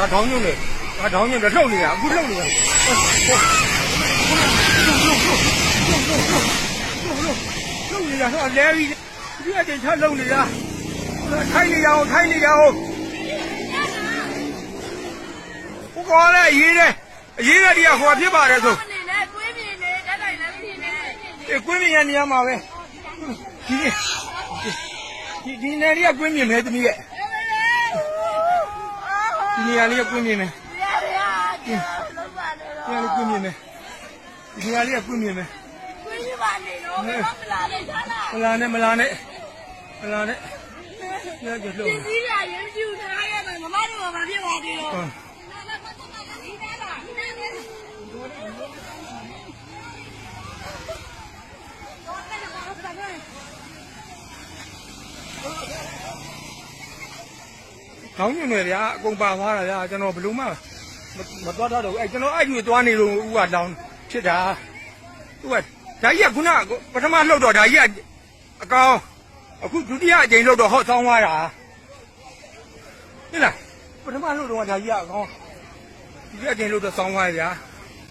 ဒါထောင်းညွန့်နေဒါထောင်းညွန့်တော့လှုပ်နေတာအခုလှုပ်နေတာလှုပ်နေတာဟောလဲပြီးဒီအချိန်ချလှုပ်နေတာထိုင်နေရအောင်ထိုင်နေရအောင်ဘုကောလည်းရေးတယ်အရေးကတည်းကဟိုဖြစ်ပါတယ်ဆိုနေနဲ့ကွေးပြင်းနေတက်တိုင်းလည်းမဖြစ်နဲ့အေးကွင်းမြင်ရနေရမှာပဲဒီဒီဒီနေရီကကွင်းမြင်မယ်သမီးရဲ့ဒီ နေရာလေးကကွင်းမြင်မယ်ရရရလုံးပါနေဒီနေရာလေးကွင်းမြင်မယ်ဒီနေရာလေးကကွင်းမြင်မယ်ကွေးပြပါနေတော့မလာနဲ့ထားလားမလာနဲ့မလာနဲ့မလာနဲ့ညကြလို့ဒီစီးရရင်ပြူထားရမယ်မမတို့ကမဖြစ်ပါသေးတော့ဟုတ် ကောင်းညွန့်နေဗျာအကုန်ပါသွားတာဗျာကျွန်တော်ဘယ်လို့မှမသွားတော့တော့အဲကျွန်တော်အဲ့ဒီသွားနေလို့ဦးကလောင်းဖြစ်တာသူကဒါကြီးကခုနပထမလှုပ်တော့ဒါကြီးကအကောင်အခုဒုတိယအကြိမ်လှုပ်တော့ဟော့ဆောင်းသွားတာဟင်လားပထမလှုပ်တော့ဒါကြီးကအကောင်ဒီအကြိမ်လှုပ်တော့ဆောင်းသွားရဗျာ